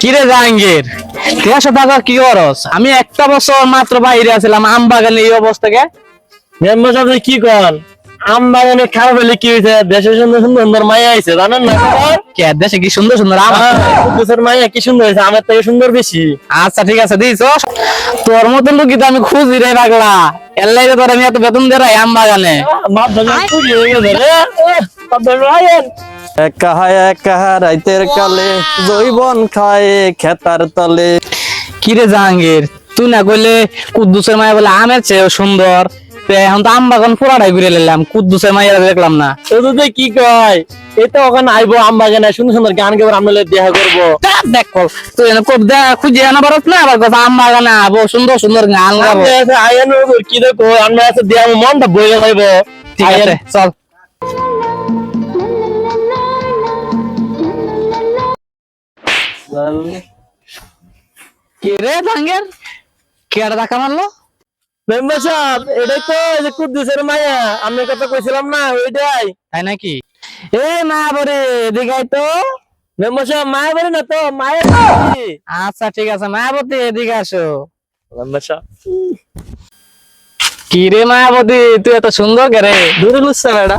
কিরে জাহাঙ্গীর? দেড়শো টাকা কি করস? আমি একটা বছর মাত্র বাইরে আছিলাম আম বাগানে এই অবস্থাকে। মেম্বার সাহেব কি কর আম বাগানে খারাপ হলে কি হয়েছে? দেশে সুন্দর সুন্দর সুন্দর মায়া আইছে জানেন না? কে? দেশে কি সুন্দর সুন্দর আম? হ্যাঁ, দেশের মায়া কি সুন্দর হয়েছে? আমার থেকে সুন্দর বেশি। আচ্ছা ঠিক আছে দিস তোর মতন লোকই তো আমি খুঁজি রে পাগলা। এর লাগে তোর আমি এত বেতন দিয়ে আম বাগানে। মাপ ধরে হয়ে গেছে রে। ধরে রাইতের কালে জৈবন খায় খেতার তলে। কিরে জাহাঙ্গীর তুই না কইলে কুদ্দুসের মায়া বলে আমের চেয়েও সুন্দর। এখন তো আম বাগান পুরাটাই ঘুরে নিলাম কুদ্দুসের মাইয়া দেখলাম না। কি কয় এই তো ওখানে আইবো আম বাগানে সুন্দর সুন্দর গান গাবো আমরা দেখা করব। দেখ দেখ তুই এনে কব দেখ খুঁজে আনা পারত না আবার কথা আম বাগানে আবো সুন্দর সুন্দর গান গাবো। আপনি আছে আইয়েন ওগুর কি দেখো আমরা আছে দিয়ে মনটা বইয়ে যাইবো। ঠিক আছে চল। কে রে দেখা মারলো? মেম্বার সাহেব এটাই তো এই যে কুদ্দুসের মায়া। আমি কথা কইছিলাম না ওইটাই। তাই নাকি? এ না বরে এদিকে তো। মেম্বার সাহেব মায়া বলে না তো? মায়া আচ্ছা ঠিক আছে মায়াবতী এদিকে আসো। মেম্বার সাহেব। কি রে মায়াবতী তুই এত সুন্দর কে রে? দূরে লুচ্ছা এটা।